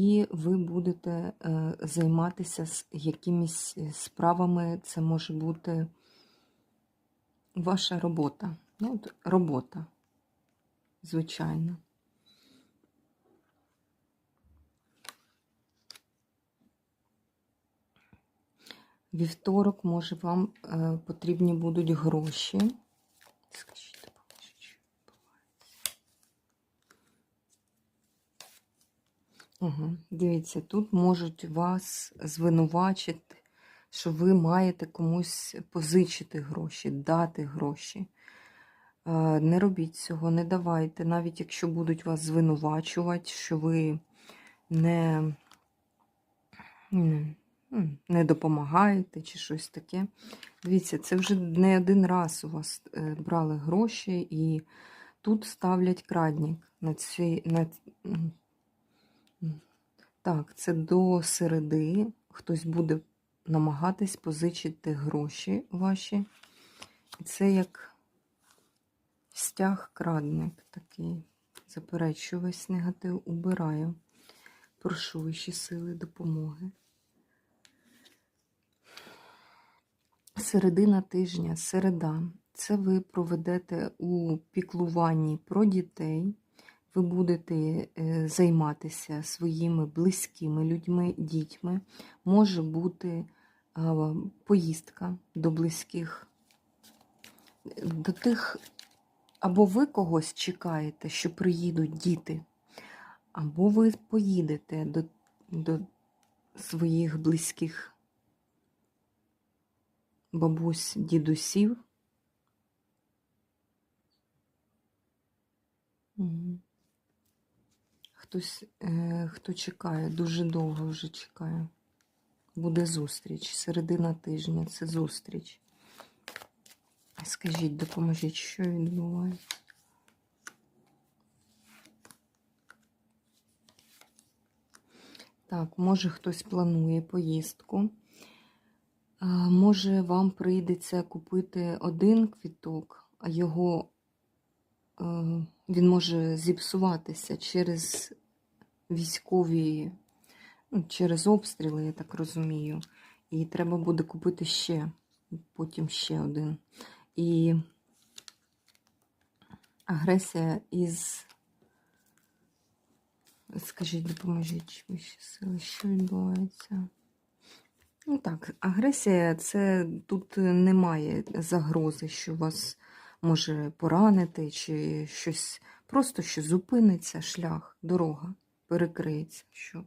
і ви будете е, займатися з якимись е, справами. Це може бути ваша робота. Ну, от робота, звичайно. Вівторок, може, вам е, потрібні будуть гроші. Скажіть, допоможіть, що відбувається. Угу. Дивіться, тут можуть вас звинувачити, що ви маєте комусь позичити гроші, дати гроші. Е, Не робіть цього, не давайте, навіть якщо будуть вас звинувачувати, що ви не, не, допомагаєте чи щось таке. Дивіться, це вже не один раз у вас е, брали гроші, і тут ставлять крадник на цій. На... Так, це до середи. Хтось буде намагатись позичити гроші ваші. І це як стяг крадник такий. Заперечую весь негатив, убираю. Прошу вищі сили допомоги. Середина тижня, середа. Це ви проведете у піклуванні про дітей. Ви будете е, займатися своїми близькими людьми, дітьми. Може бути поїздка до близьких, до тих, або ви когось чекаєте, що приїдуть діти, або ви поїдете до, до своїх близьких бабусь, дідусів. Хтось, е, хто чекає, дуже довго вже чекає. Буде зустріч. Середина тижня це зустріч. Скажіть, допоможіть, що відбувається? Так, може хтось планує поїздку. Може, вам прийдеться купити один квіток, а його е, він може зіпсуватися через військові, ну, через обстріли, я так розумію. І треба буде купити ще, потім ще один. І агресія із. Скажіть, допоможіть вищі сили, що відбувається? Ну так, агресія це тут немає загрози, що вас може поранити, чи щось просто що зупиниться шлях, дорога перекриється. Що